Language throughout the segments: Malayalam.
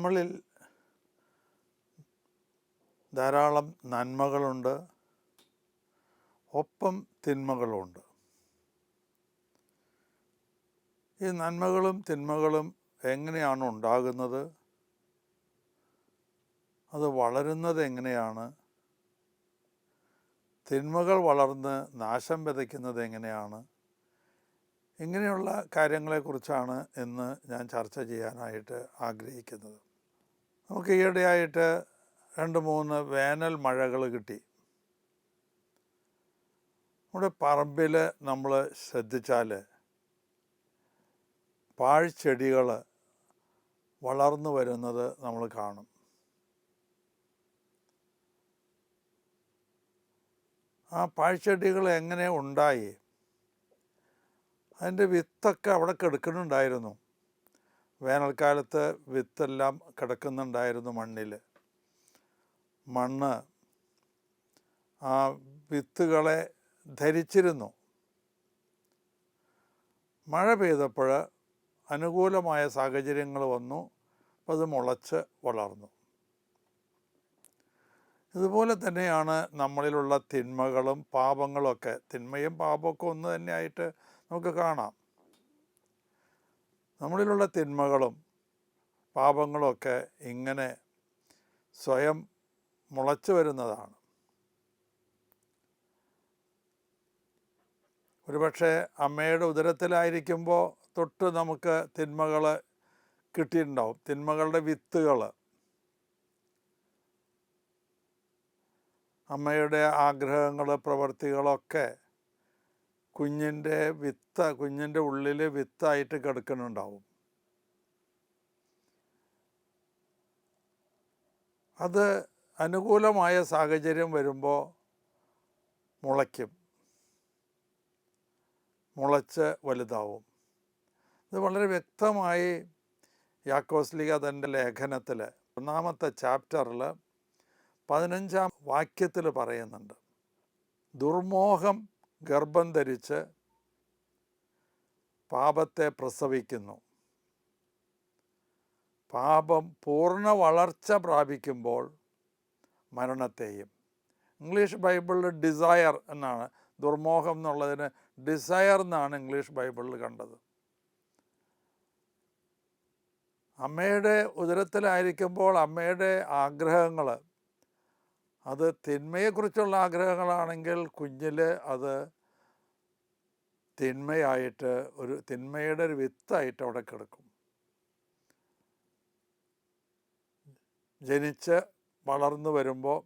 നമ്മളിൽ ധാരാളം നന്മകളുണ്ട്. ഒപ്പം തിന്മകളുമുണ്ട് ഈ നന്മകളും തിന്മകളും എങ്ങനെയാണ് ഉണ്ടാകുന്നത്? അത് വളരുന്നത് എങ്ങനെയാണ്? തിന്മകൾ വളർന്ന് നാശം വിതയ്ക്കുന്നത് എങ്ങനെയാണ്? ഇങ്ങനെയുള്ള കാര്യങ്ങളെക്കുറിച്ചാണ് ഇന്ന് ഞാൻ ചർച്ച ചെയ്യാനായിട്ട് ആഗ്രഹിക്കുന്നത്. നമുക്ക് ഈയിടെയായിട്ട് രണ്ട് മൂന്ന് വേനൽ മഴകൾ കിട്ടി. നമ്മുടെ പറമ്പിൽ നമ്മൾ ശ്രദ്ധിച്ചാൽ പാഴ്ച്ചെടികൾ വളർന്നു വരുന്നത് നമ്മൾ കാണും. ആ പാഴ്ച്ചെടികൾ എങ്ങനെ ഉണ്ടായി? അതിന്റെ വിത്തൊക്കെ അവിടെ കിടക്കുന്നുണ്ടായിരുന്നു. വേനൽക്കാലത്ത് വിത്തെല്ലാം കിടക്കുന്നുണ്ടായിരുന്നു മണ്ണിൽ മണ്ണ് ആ വിത്തുകളെ ധരിച്ചിരുന്നു. മഴ പെയ്തപ്പോൾ അനുകൂലമായ സാഹചര്യങ്ങൾ വന്നു അപ്പോൾ അത് മുളച്ച് വളർന്നു. ഇതുപോലെ തന്നെയാണ് നമ്മളിലുള്ള തിന്മകളും പാപങ്ങളൊക്കെ തിന്മയും പാപമൊക്കെ ഒന്ന് തന്നെയായിട്ട് നമുക്ക് കാണാം. നമ്മളിലുള്ള തിന്മകളും പാപങ്ങളൊക്കെ ഇങ്ങനെ സ്വയം മുളച്ചു വരുന്നതാണ്. ഒരുപക്ഷെ അമ്മയുടെ ഉദരത്തിലായിരിക്കുമ്പോൾ തൊട്ട് നമുക്ക് തിന്മകൾ കിട്ടിയിട്ടുണ്ടാവും. തിന്മകളുടെ വിത്തുകൾ അമ്മയുടെ ആഗ്രഹങ്ങൾ പ്രവർത്തികളൊക്കെ കുഞ്ഞിന്റെ വിത്ത് കുഞ്ഞിന്റെ ഉള്ളിൽ വിത്തായിട്ട് കിടക്കുന്നുണ്ടാവും. അത് അനുകൂലമായ സാഹചര്യം വരുമ്പോൾ മുളയ്ക്കും. മുളച്ച് വലുതാവും. ഇത് വളരെ വ്യക്തമായി യാക്കോസ്ലിക തന്റെ ലേഖനത്തിൽ ഒന്നാമത്തെ ചാപ്റ്ററിൽ പതിനഞ്ചാം വാക്യത്തിൽ പറയുന്നുണ്ട്. ദുർമോഹം ഗർഭം ധരിച്ച് പാപത്തെ പ്രസവിക്കുന്നു. പാപം പൂർണ വളർച്ച പ്രാപിക്കുമ്പോൾ മരണത്തെയും. ഇംഗ്ലീഷ് ബൈബിളിൽ ഡിസയർ എന്നാണ്. ദുർമോഹം എന്നുള്ളതിന് ഡിസയർ എന്നാണ് ഇംഗ്ലീഷ് ബൈബിളിൽ കണ്ടത്. അമ്മയുടെ ഉദരത്തിലായിരിക്കുമ്പോൾ അമ്മയുടെ ആഗ്രഹങ്ങൾ അത് തിന്മയെക്കുറിച്ചുള്ള ആഗ്രഹങ്ങളാണെങ്കിൽ കുഞ്ഞിൽ അത് തിന്മയായിട്ട് ഒരു തിന്മയുടെ ഒരു വിത്തായിട്ട് അവിടെ കിടക്കും. ജനിച്ച് വളർന്നു വരുമ്പോൾ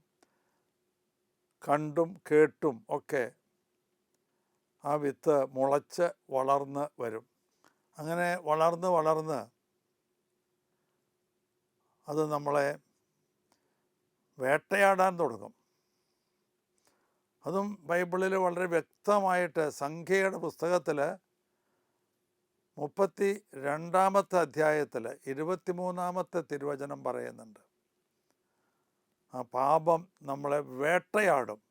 കണ്ടും കേട്ടും ഒക്കെ ആ വിത്ത് മുളച്ച് വളർന്ന് വരും. അങ്ങനെ വളർന്ന് വളർന്ന് അത് നമ്മളെ വേട്ടയാടാൻ തുടങ്ങും. അതും ബൈബിളിൽ വളരെ വ്യക്തമായിട്ട് സംഖ്യയുടെ പുസ്തകത്തിൽ മുപ്പത്തി രണ്ടാമത്തെ അധ്യായത്തിൽ ഇരുപത്തിമൂന്നാമത്തെ തിരുവചനം പറയുന്നുണ്ട്. ആ പാപം നമ്മളെ വേട്ടയാടും.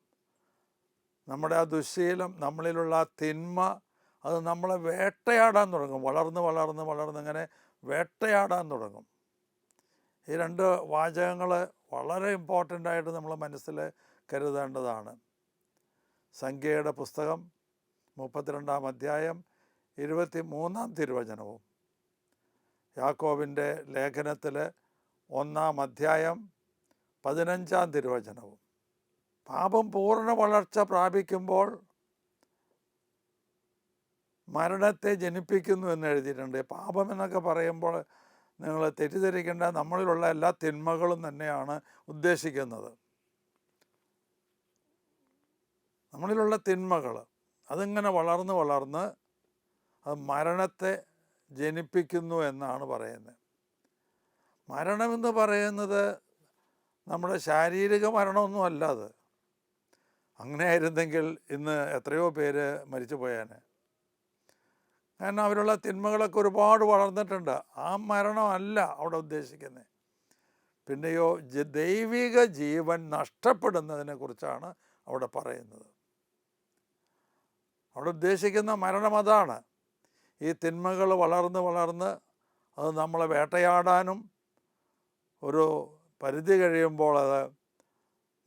നമ്മുടെ ആ ദുശീലം നമ്മളിലുള്ള ആ തിന്മ അത് നമ്മളെ വേട്ടയാടാൻ തുടങ്ങും. വളർന്ന് വളർന്ന് വളർന്ന് ഇങ്ങനെ വേട്ടയാടാൻ തുടങ്ങും. ഈ രണ്ട് വാചകങ്ങൾ വളരെ ഇമ്പോർട്ടന്റ് ആയിട്ട് നമ്മൾ മനസ്സിൽ കരുതേണ്ടതാണ്. സംഖ്യയുടെ പുസ്തകം മുപ്പത്തിരണ്ടാം അധ്യായം ഇരുപത്തി മൂന്നാം തിരുവചനവും. യാക്കോബിന്റെ ലേഖനത്തിൽ ഒന്നാം അധ്യായം പതിനഞ്ചാം തിരുവചനവും. പാപം പൂർണ വളർച്ച പ്രാപിക്കുമ്പോൾ മരണത്തെ ജനിപ്പിക്കുന്നു എന്ന് എഴുതിയിട്ടുണ്ട്. പാപം എന്നൊക്കെ പറയുമ്പോൾ നിങ്ങൾ തെറ്റിദ്ധരിക്കേണ്ട നമ്മളിലുള്ള എല്ലാ തിന്മകളും തന്നെയാണ് ഉദ്ദേശിക്കുന്നത്. നമ്മളിലുള്ള തിന്മകൾ അതിങ്ങനെ വളർന്ന് വളർന്ന് അത് മരണത്തെ ജനിപ്പിക്കുന്നു എന്നാണ് പറയുന്നത്. മരണമെന്ന് പറയുന്നത് നമ്മുടെ ശാരീരിക മരണമൊന്നും അല്ല അത്. അങ്ങനെ ആയിരുന്നെങ്കിൽ ഇന്ന് എത്രയോ പേര് മരിച്ചു പോയേനെ കാരണം അവരുള്ള തിന്മകളൊക്കെ ഒരുപാട് വളർന്നിട്ടുണ്ട്. ആ മരണമല്ല അവിടെ ഉദ്ദേശിക്കുന്നത് പിന്നെയോ ദൈവിക ജീവൻ നഷ്ടപ്പെടുന്നതിനെ കുറിച്ചാണ് അവിടെ പറയുന്നത്. അവിടെ ഉദ്ദേശിക്കുന്ന മരണം അതാണ്. ഈ തിന്മകൾ വളർന്ന് വളർന്ന് അത് നമ്മളെ വേട്ടയാടാനും ഒരു പരിധി കഴിയുമ്പോൾ അത്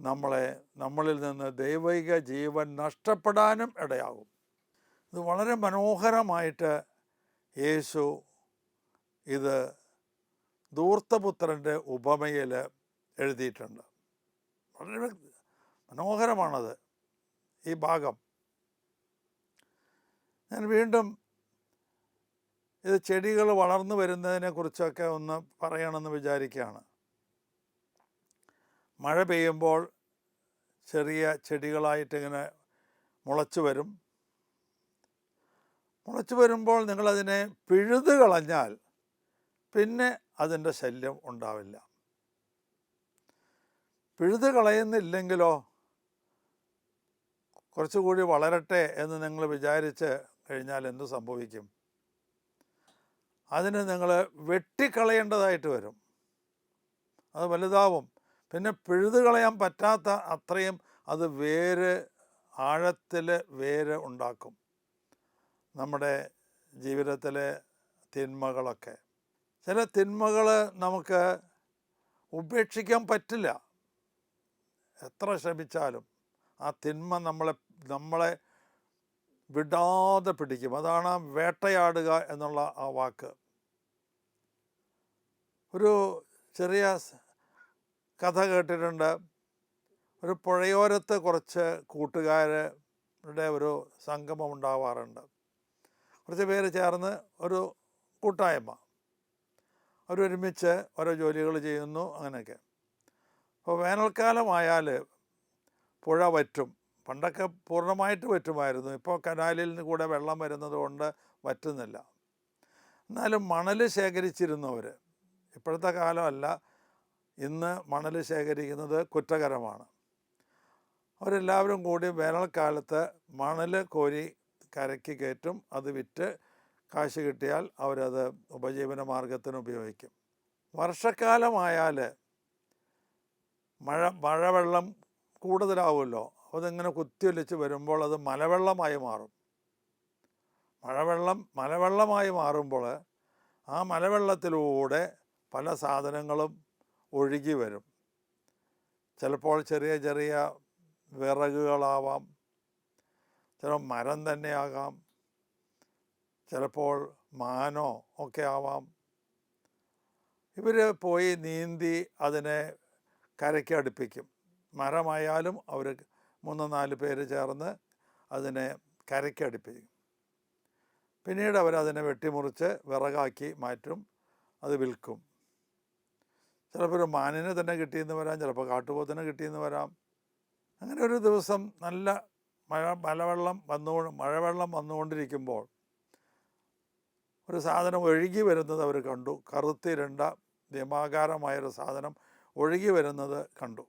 നമ്മളെ നമ്മളിൽ നിന്ന് ദൈവിക ജീവൻ നഷ്ടപ്പെടാനും ഇടയാകും. ഇത് വളരെ മനോഹരമായിട്ട് യേശു ഇത് ധൂർത്തപുത്രന്റെ ഉപമയിൽ എഴുതിയിട്ടുണ്ട്. വളരെ മനോഹരമാണത് ഈ ഭാഗം. ഞാൻ വീണ്ടും ഇത് ചെടികൾ വളർന്നു വരുന്നതിനെ കുറിച്ചൊക്കെ ഒന്ന് പറയണമെന്ന് വിചാരിക്കുകയാണ്. മഴ പെയ്യുമ്പോൾ ചെറിയ ചെടികളായിട്ടിങ്ങനെ മുളച്ചു വരും. മുളച്ചു വരുമ്പോൾ നിങ്ങളതിനെ പിഴുത് കളഞ്ഞാൽ പിന്നെ അതിന്റെ ശല്യം ഉണ്ടാവില്ല. പിഴുത് കളയുന്നില്ലെങ്കിലോ കുറച്ചുകൂടി വളരട്ടെ എന്ന് നിങ്ങൾ വിചാരിച്ച് കഴിഞ്ഞാൽ എന്ത് സംഭവിക്കും? അതിന് നിങ്ങൾ വെട്ടിക്കളയേണ്ടതായിട്ട് വരും. അത് വലുതാവും. പിന്നെ പിഴുത് കളയാൻ പറ്റാത്ത അത്രയും അത് വേര് ആഴത്തിൽ വേര് ഉണ്ടാക്കും. നമ്മുടെ ജീവിതത്തിലെ തിന്മകളൊക്കെ. ചില തിന്മകൾ നമുക്ക് ഉപേക്ഷിക്കാൻ പറ്റില്ല. എത്ര ശ്രമിച്ചാലും ആ തിന്മ നമ്മളെ നമ്മളെ വിടാതെ പിടിക്കും. അതാണ് വേട്ടയാടുക എന്നുള്ള ആ വാക്ക്. ഒരു ചെറിയ കഥ കേട്ടിട്ടുണ്ട്. ഒരു പുഴയോരത്ത് കുറച്ച് കൂട്ടുകാരുടെ ഒരു സംഗമം ഉണ്ടാവാറുണ്ട്. കുറച്ച് പേര് ചേർന്ന് ഒരു കൂട്ടായ്മ. അവരൊരുമിച്ച് ഓരോ ജോലികൾ ചെയ്യുന്നു അങ്ങനെയൊക്കെ. അപ്പോൾ വേനൽക്കാലമായാൽ പുഴ വറ്റും. പണ്ടൊക്കെ പൂർണമായിട്ട് വറ്റുമായിരുന്നു. ഇപ്പോൾ കനാലിൽ നിന്ന് കൂടെ വെള്ളം വരുന്നത് കൊണ്ട് വറ്റുന്നില്ല. എന്നാലും മണൽ ശേഖരിച്ചിരുന്നവർ ഇപ്പോഴത്തെ കാലമല്ല ഇന്ന് മണൽ ശേഖരിക്കുന്നത് കുറ്റകരമാണ്. അവരെല്ലാവരും കൂടി വേനൽക്കാലത്ത് മണൽ കോരി കരയ്ക്ക് കയറ്റും അത് വിറ്റ് കാശ് കിട്ടിയാൽ അവരത് ഉപജീവന മാർഗത്തിന് ഉപയോഗിക്കും. വർഷക്കാലമായാൽ മഴ മഴവെള്ളം കൂടുതലാവുമല്ലോ. അതിങ്ങനെ കുത്തിയൊലിച്ച് വരുമ്പോൾ അത് മലവെള്ളമായി മാറും. മഴവെള്ളം മലവെള്ളമായി മാറുമ്പോൾ ആ മലവെള്ളത്തിലൂടെ പല സാധനങ്ങളും ഒഴുകി വരും. ചിലപ്പോൾ ചെറിയ ചെറിയ വിറകുകളാവാം ചില മരം തന്നെയാകാം ചിലപ്പോൾ മാനോ ഒക്കെ ആവാം. ഇവർ പോയി നീന്തി അതിനെ കരയ്ക്ക് അടുപ്പിക്കും. മരമായാലും അവർ മൂന്ന് നാല് പേര് ചേർന്ന് അതിനെ കരയ്ക്ക് അടുപ്പിക്കും. പിന്നീട് അവരതിനെ വെട്ടിമുറിച്ച് വിറകാക്കി മാറ്റും അത് വിൽക്കും. ചിലപ്പോൾ ഒരു മാനിനെ തന്നെ കിട്ടിയെന്ന് വരാം ചിലപ്പോൾ കാട്ടുപോത്തിനെ കിട്ടിയെന്ന് വരാം. അങ്ങനെ ഒരു ദിവസം നല്ല മഴ മലവെള്ളം വന്നു മഴവെള്ളം വന്നുകൊണ്ടിരിക്കുമ്പോൾ ഒരു സാധനം ഒഴുകി വരുന്നത് അവർ കണ്ടു. കറുത്തിരണ്ട ദിമാകാരമായൊരു സാധനം ഒഴുകി വരുന്നത് കണ്ടു.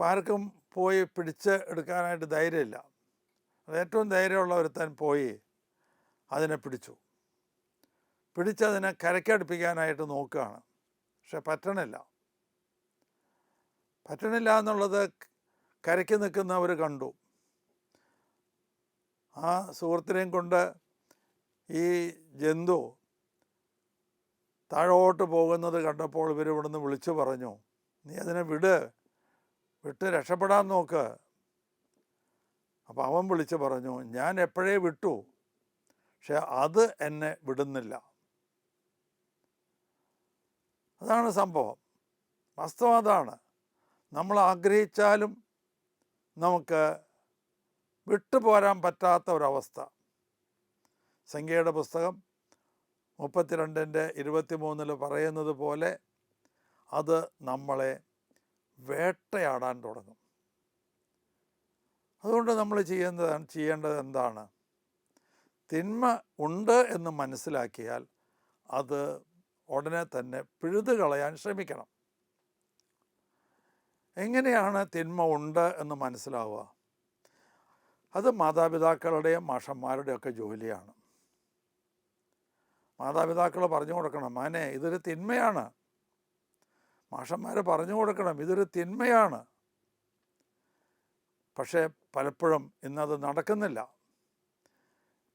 ആർക്കും പോയി പിടിച്ച് എടുക്കാനായിട്ട് ധൈര്യമില്ല. ഏറ്റവും ധൈര്യമുള്ള ഒരുത്തൻ പോയി അതിനെ പിടിച്ചു. പിടിച്ചതിനെ കരക്കടുപ്പിക്കാനായിട്ട് നോക്കുകയാണ്. പക്ഷെ പറ്റണില്ല. പറ്റണില്ല എന്നുള്ളത് കരയ്ക്ക് നിൽക്കുന്നവർ കണ്ടു. ആ സുഹൃത്തിനെയും കൊണ്ട് ഈ ജന്തു താഴോട്ട് പോകുന്നത് കണ്ടപ്പോൾ ഇവർ ഇവിടുന്ന് വിളിച്ചു പറഞ്ഞു നീ അതിനെ വിട് വിട്ട് രക്ഷപ്പെടാൻ നോക്ക്. അപ്പോൾ അവൻ വിളിച്ചു പറഞ്ഞു ഞാൻ എപ്പോഴേ വിട്ടു പക്ഷെ അത് എന്നെ വിടുന്നില്ല. അതാണ് സംഭവം. വാസ്തവം അതാണ്. നമ്മൾ ആഗ്രഹിച്ചാലും നമുക്ക് വിട്ടുപോരാൻ പറ്റാത്ത ഒരവസ്ഥ. സംഖ്യയുടെ പുസ്തകം മുപ്പത്തിരണ്ടിന്റെ ഇരുപത്തി മൂന്നിൽ പറയുന്നത് പോലെ അത് നമ്മളെ വേട്ടയാടാൻ തുടങ്ങും. അതുകൊണ്ട് നമ്മൾ ചെയ്യുന്നത് ചെയ്യേണ്ടത് എന്താണ്? തിന്മ ഉണ്ട് എന്ന് മനസ്സിലാക്കിയാൽ അത് ഉടനെ തന്നെ പിഴുതു കളയാൻ ശ്രമിക്കണം. എങ്ങനെയാണ് തിന്മ ഉണ്ട് എന്ന് മനസ്സിലാവുക? അത് മാതാപിതാക്കളുടെയും മാഷന്മാരുടെയും ഒക്കെ ജോലിയാണ്. മാതാപിതാക്കൾ പറഞ്ഞു കൊടുക്കണം മാനെ ഇതൊരു തിന്മയാണ്. മാഷന്മാർ പറഞ്ഞു കൊടുക്കണം ഇതൊരു തിന്മയാണ്. പക്ഷേ പലപ്പോഴും ഇന്നത് നടക്കുന്നില്ല.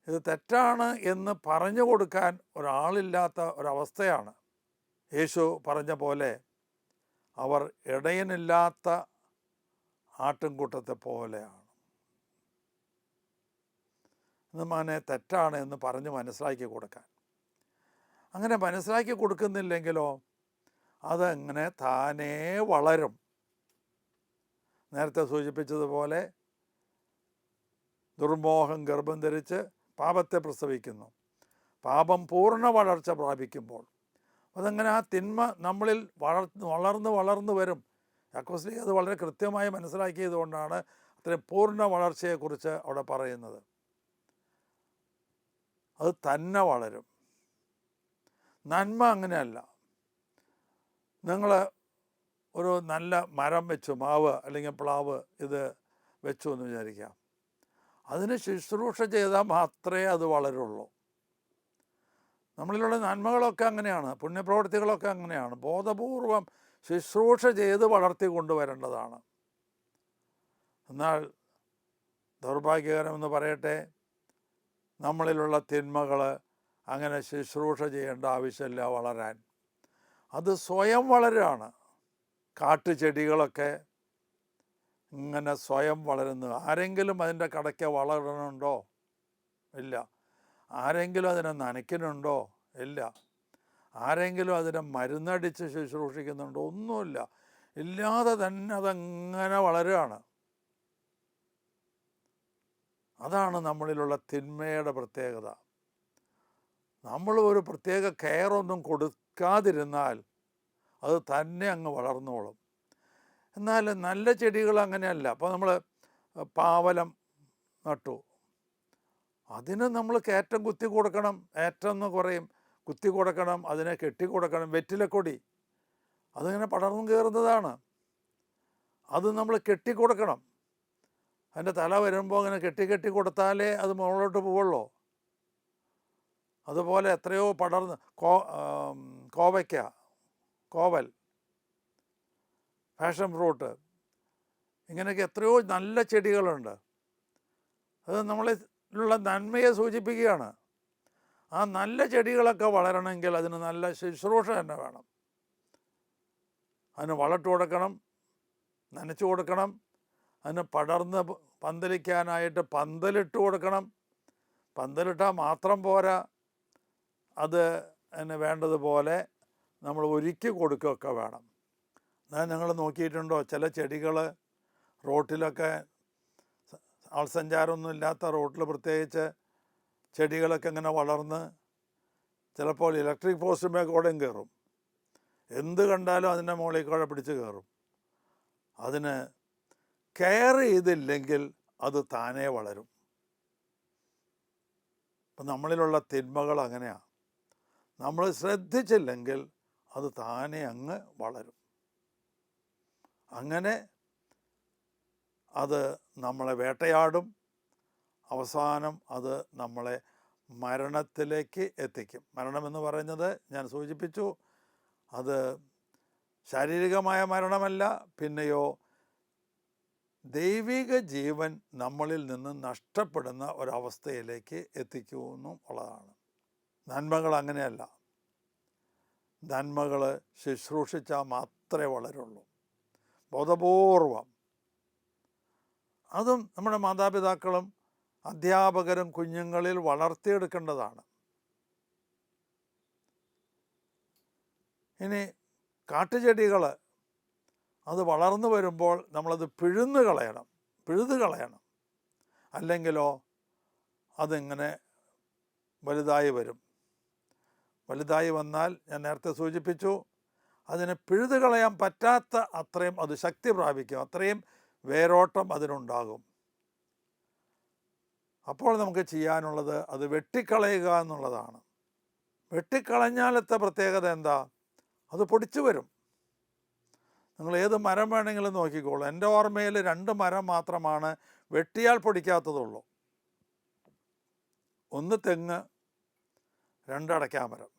ഇത് തെറ്റാണ് എന്ന് പറഞ്ഞു കൊടുക്കാൻ ഒരാളില്ലാത്ത ഒരവസ്ഥയാണ്. യേശു പറഞ്ഞ പോലെ അവർ ഇടയനില്ലാത്ത ആട്ടിൻകൂട്ടത്തെ പോലെയാണ് എന്നുമാനെ തെറ്റാണ് എന്ന് പറഞ്ഞ് മനസ്സിലാക്കി കൊടുക്കാൻ. അങ്ങനെ മനസ്സിലാക്കി കൊടുക്കുന്നില്ലെങ്കിലോ അതങ്ങനെ താനേ വളരും. നേരത്തെ സൂചിപ്പിച്ചതുപോലെ ദുർമോഹം ഗർഭം ധരിച്ച് പാപത്തെ പ്രസവിക്കുന്നു. പാപം പൂർണ വളർച്ച പ്രാപിക്കുമ്പോൾ അതങ്ങനെ ആ തിന്മ നമ്മളിൽ വളർ വളർന്ന് വളർന്നു വരും. യാക്കോസ്ലി അത് വളരെ കൃത്യമായി മനസ്സിലാക്കിയതുകൊണ്ടാണ് അത്രയും പൂർണ വളർച്ചയെക്കുറിച്ച് അവിടെ പറയുന്നത്. അത് തന്നെ വളരും. നന്മ അങ്ങനെയല്ല. നിങ്ങൾ ഒരു നല്ല മരം വെച്ചു മാവ് അല്ലെങ്കിൽ പ്ലാവ് ഇത് വെച്ചു എന്ന് വിചാരിക്കാം അതിന് ശുശ്രൂഷ ചെയ്താൽ മാത്രമേ അത് വളരുള്ളൂ. നമ്മളിലുള്ള നന്മകളൊക്കെ അങ്ങനെയാണ് പുണ്യപ്രവൃത്തികളൊക്കെ അങ്ങനെയാണ്. ബോധപൂർവം ശുശ്രൂഷ ചെയ്ത് വളർത്തി കൊണ്ടുവരേണ്ടതാണ്. എന്നാൽ ദൗർഭാഗ്യകരമെന്ന് പറയട്ടെ നമ്മളിലുള്ള തിന്മകൾ അങ്ങനെ ശുശ്രൂഷ ചെയ്യേണ്ട ആവശ്യമില്ല വളരാൻ. അത് സ്വയം വളരുകയാണ് കാട്ടുചെടികളൊക്കെ ഇങ്ങനെ സ്വയം വളരുന്നു. ആരെങ്കിലും അതിന്റെ കടയ്ക്ക് വളരണുണ്ടോ? ഇല്ല. ആരെങ്കിലും അതിനെ നനയ്ക്കുന്നുണ്ടോ? ഇല്ല. ആരെങ്കിലും അതിനെ മരുന്നടിച്ച് ശുശ്രൂഷിക്കുന്നുണ്ടോ? ഒന്നുമില്ല. ഇല്ലാതെ തന്നെ അതങ്ങനെ വളരുകയാണ്. അതാണ് നമ്മളിലുള്ള തിന്മയുടെ പ്രത്യേകത. നമ്മൾ ഒരു പ്രത്യേക കെയറൊന്നും കൊടുക്കാതിരുന്നാൽ അത് തന്നെ അങ്ങ് വളർന്നോളും. എന്നാൽ നല്ല ചെടികൾ അങ്ങനെയല്ല. അപ്പോൾ നമ്മൾ പാവലം നട്ടു. അതിന് നമ്മൾ കയറ്റം കുത്തി കൊടുക്കണം ഏറ്റം എന്ന് പറയും. കുത്തി കൊടുക്കണം അതിനെ കെട്ടി കൊടുക്കണം വെറ്റിലക്കൊടി അതിങ്ങനെ പടർന്നു കയറുന്നതാണ്. അത് നമ്മൾ കെട്ടി കൊടുക്കണം. അതിന്റെ തല വരുമ്പോൾ അങ്ങനെ കെട്ടി കെട്ടി കൊടുത്താലേ അത് മുകളിലോട്ട് പോവുള്ളൂ. അതുപോലെ എത്രയോ പടർന്ന് കോ കോവയ്ക്ക കോവൽ ഫാഷൻ ഫ്രൂട്ട് ഇങ്ങനെയൊക്കെ എത്രയോ നല്ല ചെടികളുണ്ട്. അത് നമ്മളിലുള്ള നന്മയെ സൂചിപ്പിക്കുകയാണ്. ആ നല്ല ചെടികളൊക്കെ വളരണമെങ്കിൽ അതിന് നല്ല ശുശ്രൂഷ തന്നെ വേണം. അതിന് വളട്ട് കൊടുക്കണം നനച്ചു കൊടുക്കണം അതിന് പടർന്ന് പന്തലിക്കാനായിട്ട് പന്തലിട്ട് കൊടുക്കണം. പന്തലിട്ടാൽ മാത്രം പോരാ. അത് അതിന് വേണ്ടതുപോലെ നമ്മൾ ഒരുക്കി കൊടുക്കുകയൊക്കെ വേണം. എന്നാൽ നിങ്ങൾ നോക്കിയിട്ടുണ്ടോ ചില ചെടികൾ റോട്ടിലൊക്കെ ആൾസഞ്ചാരമൊന്നും ഇല്ലാത്ത റോട്ടിൽ പ്രത്യേകിച്ച് ചെടികളൊക്കെ ഇങ്ങനെ വളർന്ന് ചിലപ്പോൾ ഇലക്ട്രിക് പോസ്റ്റുമേ കൂടെയും കയറും. എന്ത് കണ്ടാലും അതിന്റെ മുകളിൽ കൂടെ പിടിച്ച് കയറും. അതിന് കെയർ ചെയ്തില്ലെങ്കിൽ അത് താനേ വളരും. ഇപ്പം നമ്മളിലുള്ള തിന്മകൾ അങ്ങനെയാണ് നമ്മൾ ശ്രദ്ധിച്ചില്ലെങ്കിൽ അത് താനേ അങ്ങ് വളരും. അങ്ങനെ അത് നമ്മളെ വേട്ടയാടും. അവസാനം അത് നമ്മളെ മരണത്തിലേക്ക് എത്തിക്കും. മരണമെന്ന് പറയുന്നത് ഞാൻ സൂചിപ്പിച്ചു. അത് ശാരീരികമായ മരണമല്ല പിന്നെയോ ദൈവിക ജീവൻ നമ്മളിൽ നിന്ന് നഷ്ടപ്പെടുന്ന ഒരവസ്ഥയിലേക്ക് എത്തിക്കുമെന്നും ഉള്ളതാണ്. നന്മകൾ അങ്ങനെയല്ല. നന്മകൾ ശുശ്രൂഷിച്ചാൽ മാത്രമേ വളരുള്ളൂ. ബോധപൂർവം അതും നമ്മുടെ മാതാപിതാക്കളും അധ്യാപകരും കുഞ്ഞുങ്ങളിൽ വളർത്തിയെടുക്കേണ്ടതാണ്. ഇനി കാട്ടുചെടികൾ അത് വളർന്നു വരുമ്പോൾ നമ്മളത് പിഴുന്ന് കളയണം പിഴുത് കളയണം. അല്ലെങ്കിലോ അതിങ്ങനെ വലുതായി വരും. വലുതായി വന്നാൽ ഞാൻ നേരത്തെ സൂചിപ്പിച്ചു അതിനെ പിഴുത് കളയാൻ പറ്റാത്ത അത്രയും അത് ശക്തി പ്രാപിക്കും. അത്രയും വേരോട്ടം അതിനുണ്ടാകും. അപ്പോൾ നമുക്ക് ചെയ്യാനുള്ളത് അത് വെട്ടിക്കളയുക എന്നുള്ളതാണ്. വെട്ടിക്കളഞ്ഞാലത്തെ പ്രത്യേകത എന്താ? അത് പൊടിച്ചു വരും. നിങ്ങൾ ഏത് മരം വേണമെങ്കിലും നോക്കിക്കോളൂ. എന്റെ ഓർമ്മയിൽ രണ്ട് മരം മാത്രമാണ് വെട്ടിയാൽ പൊടിക്കാത്തതുള്ളൂ. ഒന്ന് തെങ്ങ് രണ്ടടയ്ക്കാ മരം.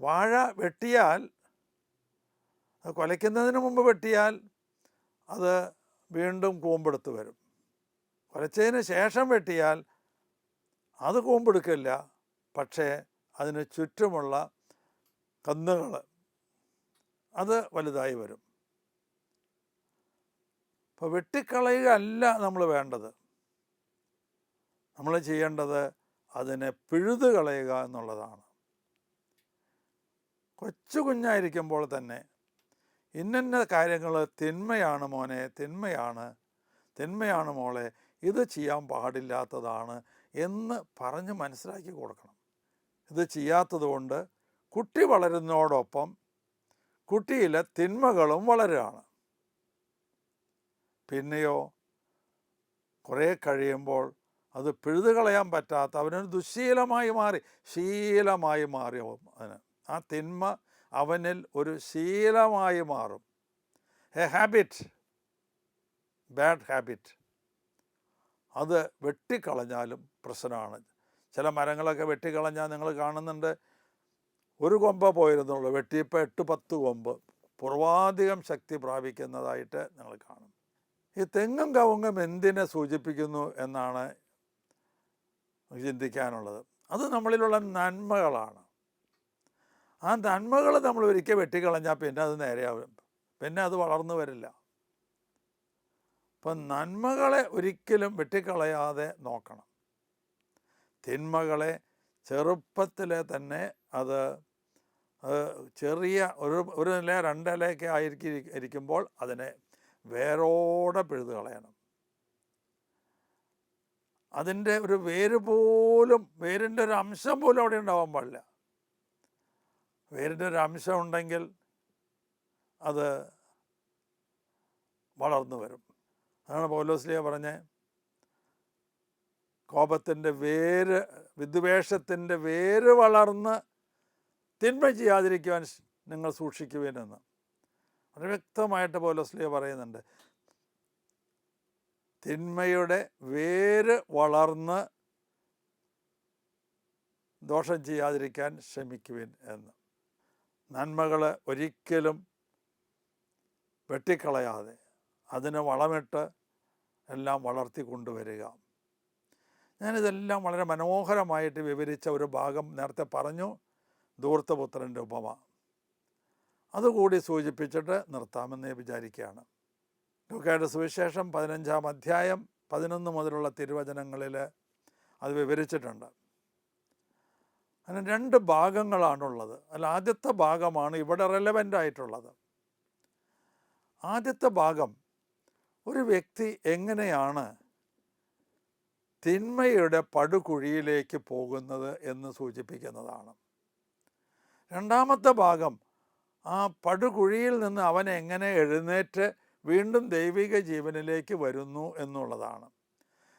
വാഴ വെട്ടിയാൽ കൊലയ്ക്കുന്നതിന് മുമ്പ് വെട്ടിയാൽ അത് വീണ്ടും കൂമ്പെടുത്ത് വരും. കുലച്ചതിന് ശേഷം വെട്ടിയാൽ അത് കൂമ്പെടുക്കില്ല. പക്ഷേ അതിന് ചുറ്റുമുള്ള കന്നുകൾ അത് വലുതായി വരും. അപ്പോൾ വെട്ടിക്കളയുക അല്ല നമ്മൾ വേണ്ടത്. നമ്മൾ ചെയ്യേണ്ടത് അതിനെ പിഴുതു കളയുക എന്നുള്ളതാണ്. കൊച്ചു കുഞ്ഞായിരിക്കുമ്പോൾ തന്നെ ഇന്നന്ന കാര്യങ്ങൾ തിന്മയാണ് മോനെ തിന്മയാണ്. തിന്മയാണ് മോളെ ഇത് ചെയ്യാൻ പാടില്ലാത്തതാണ് എന്ന് പറഞ്ഞ് മനസ്സിലാക്കി കൊടുക്കണം. ഇത് ചെയ്യാത്തത് കൊണ്ട് കുട്ടി വളരുന്നതോടൊപ്പം കുട്ടിയിലെ തിന്മകളും വളരുകയാണ്. പിന്നെയോ കുറേ കഴിയുമ്പോൾ അത് പിഴുതു കളയാൻ പറ്റാത്ത അവനൊരു ദുശ്ശീലമായി മാറി ശീലമായി മാറി അതിന് ആ തിന്മ അവനിൽ ഒരു ശീലമായി മാറും. എ ഹാബിറ്റ് ബാഡ് ഹാബിറ്റ് അത് വെട്ടിക്കളഞ്ഞാലും പ്രശ്നമാണ്. ചില മരങ്ങളൊക്കെ വെട്ടിക്കളഞ്ഞാൽ നിങ്ങൾ കാണുന്നുണ്ട് ഒരു കൊമ്പ പോയിരുന്നുള്ളൂ വെട്ടിയപ്പോൾ എട്ട് പത്ത് കൊമ്പ്. പൂർവാധികം ശക്തി പ്രാപിക്കുന്നതായിട്ട് നിങ്ങൾ കാണും. ഈ തെങ്ങും കവുങ്ങും എന്തിനെ സൂചിപ്പിക്കുന്നു എന്നാണ് ചിന്തിക്കാനുള്ളത്. അത് നമ്മളിലുള്ള നന്മകളാണ്. ആ നന്മകൾ നമ്മൾ ഒരിക്കൽ വെട്ടിക്കളഞ്ഞാൽ പിന്നെ അത് നേരെയാവും. പിന്നെ അത് വളർന്നു വരില്ല. അപ്പം നന്മകളെ ഒരിക്കലും വെട്ടിക്കളയാതെ നോക്കണം. തിന്മകളെ ചെറുപ്പത്തിലെ തന്നെ അത് ചെറിയ ഒരു ഒരു നില രണ്ടിലയൊക്കെ ആയിരിക്കും ഇരിക്കുമ്പോൾ അതിനെ വേരോടെ പിഴുത് കളയണം. അതിന്റെ ഒരു വേര് പോലും വേരിന്റെ ഒരു അംശം പോലും അവിടെ ഉണ്ടാവാൻ പാടില്ല. വേരിന്റെ ഒരു അംശം ഉണ്ടെങ്കിൽ അത് വളർന്നു വരും. അതാണ് പൗലോസ്ലിയ പറഞ്ഞ് കോപത്തിന്റെ വേര് വിദ്വേഷത്തിന്റെ വേര് വളർന്ന് തിന്മ ചെയ്യാതിരിക്കുവാൻ നിങ്ങൾ സൂക്ഷിക്കുവേനെന്ന്. വളരെ വ്യക്തമായിട്ട് പൗലോസ്ലിയ പറയുന്നുണ്ട്. തിന്മയുടെ വേര് വളർന്ന് ദോഷം ചെയ്യാതിരിക്കാൻ ശ്രമിക്കുവിൻ എന്ന്. നന്മകൾ ഒരിക്കലും വെട്ടിക്കളയാതെ അതിനെ വളമിട്ട് എല്ലാം വളർത്തി കൊണ്ടുവരിക. ഞാനിതെല്ലാം വളരെ മനോഹരമായിട്ട് വിവരിച്ച ഒരു ഭാഗം നേരത്തെ പറഞ്ഞു ധൂർത്തപുത്രന്റെ ഉപമ. അതുകൂടി സൂചിപ്പിച്ചിട്ട് നിർത്താമെന്ന് വിചാരിക്കുകയാണ്. ലൂക്കയുടെ സുവിശേഷം പതിനഞ്ചാം അധ്യായം പതിനൊന്ന് മുതലുള്ള തിരുവചനങ്ങളിൽ അത് വിവരിച്ചിട്ടുണ്ട്. അതിന് രണ്ട് ഭാഗങ്ങളാണുള്ളത്. അല്ല ആദ്യത്തെ ഭാഗമാണ് ഇവിടെ റെലവന്റ് ആയിട്ടുള്ളത്. ആദ്യത്തെ ഭാഗം ഒരു വ്യക്തി എങ്ങനെയാണ് തിന്മയുടെ പടുകുഴിയിലേക്ക് പോകുന്നത് എന്ന് സൂചിപ്പിക്കുന്നതാണ്. രണ്ടാമത്തെ ഭാഗം ആ പടുകുഴിയിൽ നിന്ന് അവൻ എങ്ങനെ എഴുന്നേറ്റ് വീണ്ടും ദൈവിക ജീവനിലേക്ക് വരുന്നു എന്നുള്ളതാണ്.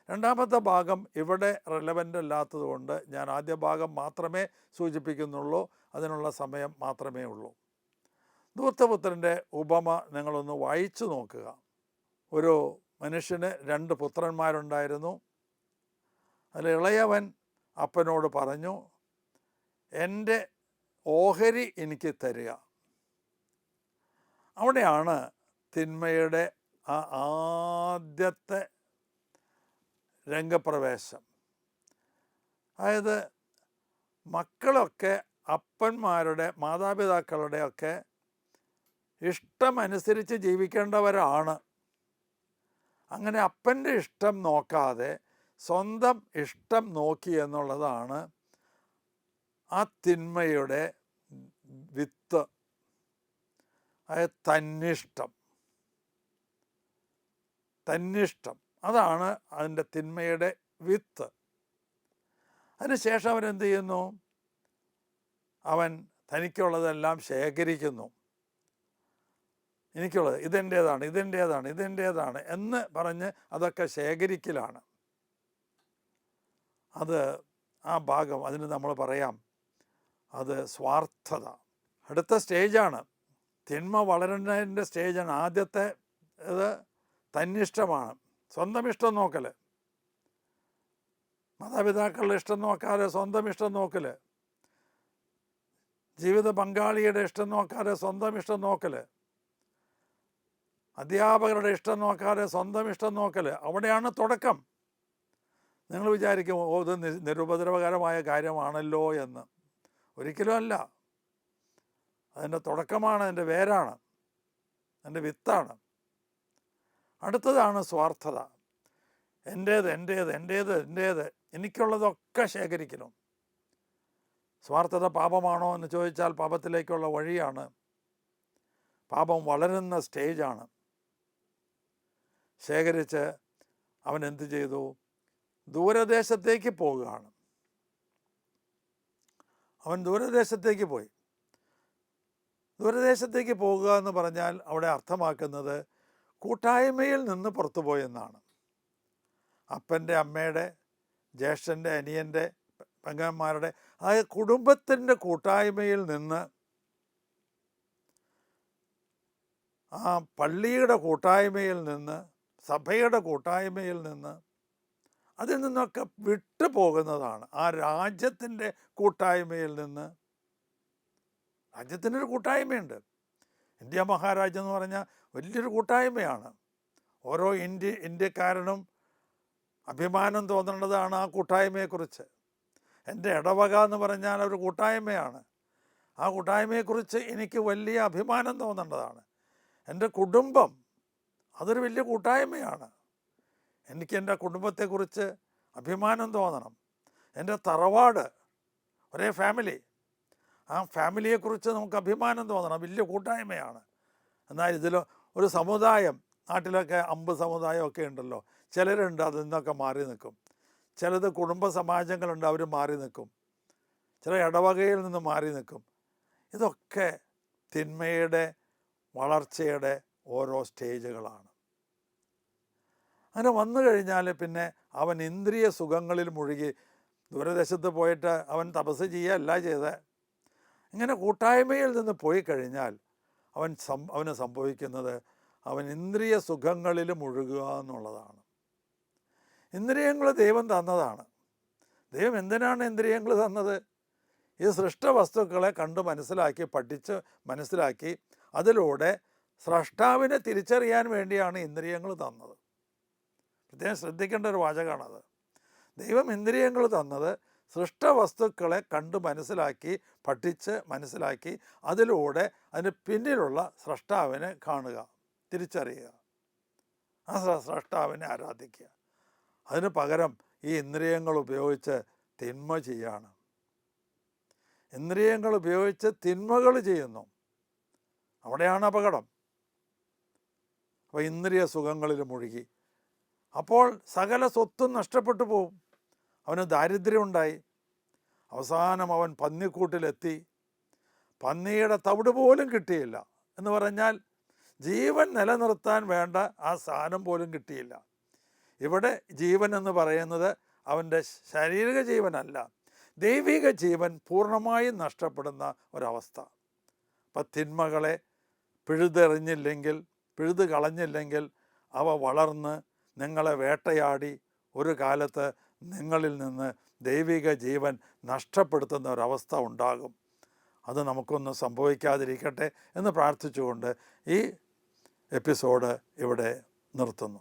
രണ്ടാമത്തെ ഭാഗം ഇവിടെ റെലവന്റ് അല്ലാത്തതുകൊണ്ട് ഞാൻ ആദ്യ ഭാഗം മാത്രമേ സൂചിപ്പിക്കുന്നുള്ളൂ അതിനുള്ള സമയം മാത്രമേ ഉള്ളൂ. ധൂർത്തപുത്രന്റെ ഉപമ നിങ്ങളൊന്ന് വായിച്ചു നോക്കുക. ഒരു മനുഷ്യന് രണ്ട് പുത്രന്മാരുണ്ടായിരുന്നു. അതിൽ ഇളയവൻ അപ്പനോട് പറഞ്ഞു എന്റെ ഓഹരി എനിക്ക് തരിക. അവിടെയാണ് തിന്മയുടെ ആ ആദ്യത്തെ രംഗപ്രവേശം. അതായത് മക്കളൊക്കെ അപ്പന്മാരുടെ മാതാപിതാക്കളുടെ ഒക്കെ ഇഷ്ടമനുസരിച്ച് ജീവിക്കേണ്ടവരാണ്. അങ്ങനെ അപ്പന്റെ ഇഷ്ടം നോക്കാതെ സ്വന്തം ഇഷ്ടം നോക്കി എന്നുള്ളതാണ് ആ തിന്മയുടെ വിത്ത്. അതായത് തന്നിഷ്ടം. തന്നിഷ്ടം. അതാണ് അതിന്റെ തിന്മയുടെ വിത്ത്. അതിനുശേഷം അവൻ എന്ത് ചെയ്യുന്നു? അവൻ തനിക്കുള്ളതെല്ലാം ശേഖരിക്കുന്നു. എനിക്കുള്ളത് ഇതെന്റേതാണ് ഇതെന്റേതാണ് ഇതെന്റേതാണ് എന്ന് പറഞ്ഞ് അതൊക്കെ ശേഖരിക്കലാണ്. അത് ആ ഭാഗം അതിന് നമ്മൾ പറയാം. അത് സ്വാർത്ഥത. അടുത്ത സ്റ്റേജാണ്. തിന്മ വളരുന്നതിന്റെ സ്റ്റേജാണ്. ആദ്യത്തെ ഇത് തന്നിഷ്ടമാണ്. സ്വന്തം ഇഷ്ടം നോക്കൽ മാതാപിതാക്കളുടെ ഇഷ്ടം നോക്കാതെ സ്വന്തം ഇഷ്ടം നോക്കൽ ജീവിത പങ്കാളിയുടെ ഇഷ്ടം നോക്കാതെ സ്വന്തം ഇഷ്ടം നോക്കൽ അധ്യാപകരുടെ ഇഷ്ടം നോക്കാതെ സ്വന്തം ഇഷ്ടം നോക്കൽ അവിടെയാണ് തുടക്കം. നിങ്ങൾ വിചാരിക്കും ഓ ഇത് നിരുപദ്രവകരമായ കാര്യമാണല്ലോ എന്ന്. ഒരിക്കലും അല്ല. അതിന്റെ തുടക്കമാണ് അതിന്റെ വേരാണ് അതിന്റെ വിത്താണ്. അടുത്തതാണ് സ്വാർത്ഥത. എന്റേത് എന്റേത് എന്റേത് എന്റേത് എനിക്കുള്ളതൊക്കെ ശേഖരിക്കണം. സ്വാർത്ഥത പാപമാണോ എന്ന് ചോദിച്ചാൽ പാപത്തിലേക്കുള്ള വഴിയാണ്. പാപം വളരുന്ന സ്റ്റേജാണ്. ശേഖരിച്ച് അവൻ എന്ത് ചെയ്തു? ദൂരദേശത്തേക്ക് പോവുകയാണ്. അവൻ ദൂരദേശത്തേക്ക് പോയി. ദൂരദേശത്തേക്ക് പോകുക എന്ന് പറഞ്ഞാൽ അവിടെ അർത്ഥമാക്കുന്നത് കൂട്ടായ്മയിൽ നിന്ന് പുറത്തുപോയെന്നാണ് അപ്പന്റെ അമ്മയുടെ ജ്യേഷ്ഠന്റെ അനിയന്റെ പെങ്ങന്മാരുടെ ആ കുടുംബത്തിന്റെ കൂട്ടായ്മയിൽ നിന്ന് ആ പള്ളിയുടെ കൂട്ടായ്മയിൽ നിന്ന് സഭയുടെ കൂട്ടായ്മയിൽ നിന്ന് അതിൽ നിന്നൊക്കെ വിട്ടു പോകുന്നതാണ്. ആ രാജ്യത്തിന്റെ കൂട്ടായ്മയിൽ നിന്ന് രാജ്യത്തിനൊരു കൂട്ടായ്മയുണ്ട്. ഇന്ത്യ മഹാരാജ്യം എന്ന് പറഞ്ഞാൽ വലിയൊരു കൂട്ടായ്മയാണ്. ഓരോ ഇന്ത്യ ഇന്ത്യക്കാരനും അഭിമാനം തോന്നേണ്ടതാണ് ആ കൂട്ടായ്മയെക്കുറിച്ച്. എന്റെ ഇടവക എന്ന് പറഞ്ഞാൽ ഒരു കൂട്ടായ്മയാണ്. ആ കൂട്ടായ്മയെക്കുറിച്ച് എനിക്ക് വലിയ അഭിമാനം തോന്നേണ്ടതാണ്. എന്റെ കുടുംബം അതൊരു വലിയ കൂട്ടായ്മയാണ്. എനിക്ക് എന്റെ കുടുംബത്തെക്കുറിച്ച് അഭിമാനം തോന്നണം. എന്റെ തറവാട് ഒരേ ഫാമിലി. ആ ഫാമിലിയെക്കുറിച്ച് നമുക്ക് അഭിമാനം തോന്നണം. വലിയ കൂട്ടായ്മയാണ്. എന്നാൽ ഇതിൽ ഒരു സമുദായം നാട്ടിലൊക്കെ അമ്പ് സമുദായമൊക്കെ ഉണ്ടല്ലോ. ചിലരുണ്ട് അതിൽ നിന്നൊക്കെ മാറി നിൽക്കും. ചിലത് കുടുംബ സമാജങ്ങളുണ്ട് അവർ മാറി നിൽക്കും. ചില ഇടവകയിൽ നിന്ന് മാറി നിൽക്കും. ഇതൊക്കെ തിന്മയുടെ വളർച്ചയുടെ ഓരോ സ്റ്റേജുകളാണ്. അങ്ങനെ വന്നു കഴിഞ്ഞാൽ പിന്നെ അവൻ ഇന്ദ്രിയ സുഖങ്ങളിൽ മുഴുകി. ദൂരദേശത്ത് പോയിട്ട് അവൻ തപസ് ചെയ്യുകയല്ല ചെയ്ത്. ഇങ്ങനെ കൂട്ടായ്മയിൽ നിന്ന് പോയി കഴിഞ്ഞാൽ അവൻ സം അവന് സംഭവിക്കുന്നത് അവൻ ഇന്ദ്രിയ സുഖങ്ങളിൽ മുഴുകുക എന്നുള്ളതാണ്. ഇന്ദ്രിയങ്ങൾ ദൈവം തന്നതാണ്. ദൈവം എന്തിനാണ് ഇന്ദ്രിയങ്ങൾ തന്നത്? ഈ സൃഷ്ട വസ്തുക്കളെ കണ്ട് മനസ്സിലാക്കി പഠിച്ച് മനസ്സിലാക്കി അതിലൂടെ സ്രഷ്ടാവിനെ തിരിച്ചറിയാൻ വേണ്ടിയാണ് ഇന്ദ്രിയങ്ങൾ തന്നത്. പ്രത്യേകം ശ്രദ്ധിക്കേണ്ട ഒരു വാചകമാണത്. ദൈവം ഇന്ദ്രിയങ്ങൾ തന്നത് സൃഷ്ടവസ്തുക്കളെ കണ്ട് മനസ്സിലാക്കി പഠിച്ച് മനസ്സിലാക്കി അതിലൂടെ അതിന് പിന്നിലുള്ള സ്രഷ്ടാവിനെ കാണുക തിരിച്ചറിയുക. ആ സ്രഷ്ടാവിനെ ആരാധിക്കുക. അതിന് പകരം ഈ ഇന്ദ്രിയങ്ങൾ ഉപയോഗിച്ച് തിന്മ ചെയ്യാണ്. ഇന്ദ്രിയങ്ങൾ ഉപയോഗിച്ച് തിന്മകൾ ചെയ്യുന്നു. അവിടെയാണ് അപകടം. അപ്പോൾ ഇന്ദ്രിയ സുഖങ്ങളിൽ മുഴുകി. അപ്പോൾ സകല സ്വത്തും നഷ്ടപ്പെട്ടു പോവും. അവന് ദാരിദ്ര്യമുണ്ടായി അവസാനം അവൻ പന്നിക്കൂട്ടിലെത്തി. പന്നിയുടെ തവിട് പോലും കിട്ടിയില്ല. എന്ന് പറഞ്ഞാൽ ജീവൻ നിലനിർത്താൻ വേണ്ട ആ സാധനം പോലും കിട്ടിയില്ല. ഇവിടെ ജീവൻ എന്ന് പറയുന്നത് അവന്റെ ശാരീരിക ജീവനല്ല. ദൈവിക ജീവൻ പൂർണമായും നഷ്ടപ്പെടുന്ന ഒരവസ്ഥ. അപ്പം തിന്മകളെ പിഴുതെറിഞ്ഞില്ലെങ്കിൽ പിഴുത് കളഞ്ഞില്ലെങ്കിൽ അവ വളർന്ന് നിങ്ങളെ വേട്ടയാടി ഒരു കാലത്ത് നിങ്ങളിൽ നിന്ന് ദൈവിക ജീവൻ നഷ്ടപ്പെടുത്തുന്ന ഒരവസ്ഥ ഉണ്ടാകും. അത് നമുക്കൊന്നും സംഭവിക്കാതിരിക്കട്ടെ എന്ന് പ്രാർത്ഥിച്ചുകൊണ്ട് ഈ എപ്പിസോഡ് ഇവിടെ നിർത്തുന്നു.